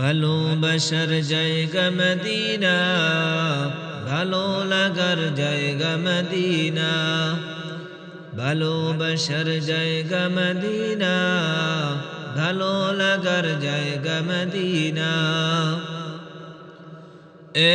ভালোবাসার জায়গা মদিনা, ভালো লাগার জায়গা মদিনা ভালোবাসার জায়গা মদিনা, ভালো লাগার জায়গা মদিনা।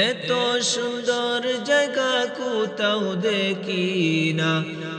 এত সুন্দর জায়গা কোথাও দেখি না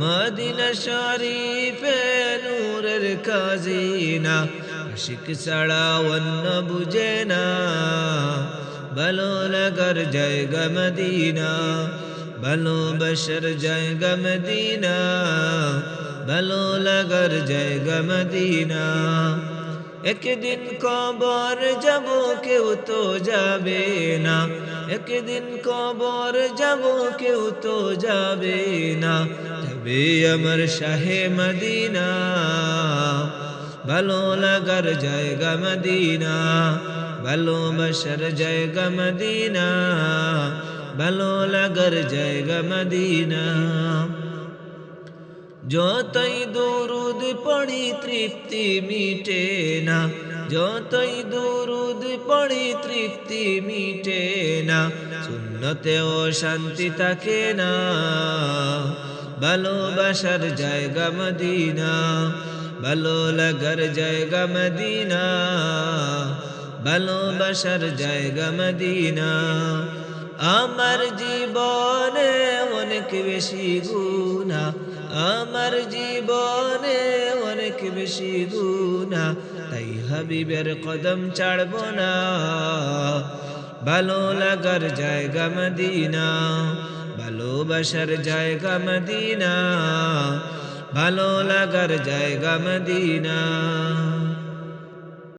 মদিনা শরীফে নূরের কাজিনা আশিক ছাড়া অন্য বুঝে না। ভালো লাগার জায়গা মদিনা ভালোবাসার জায়গা মদিনা ভালো লাগার জায়গা মদিনা। একদিন কবর যাব, কেউ তো যাবে না। একদিন কবর যাব, কেউ তো যাবে না। তবে আমার শাহে মদিনা, ভালো লাগার জায়গা মদিনা ভালোবাসার জায়গা মদিনা, ভালো লাগার জায়গা মদিনা। যতই দরুদ পড়ি, তৃপ্তি মিটে না। যতই দরুদ পড়ি, তৃপ্তি মিটে না শূন্যতেও শান্তি থাকে না। ভালোবাসার জায়গা মদিনা, ভালো লাগার জায়গা মদিনা, ভালোবাসার জায়গা মদিনা। আমার জীবনে অনেক বেশি গুণা আমার জীবনে অনেক বেশি গুণা, তাই হাবিবের কদম ছাড়ব না। ভালো লাগার জায়গা মদিনা, ভালোবাসার জায়গা মদিনা, ভালো লাগার জায়গা মদিনা।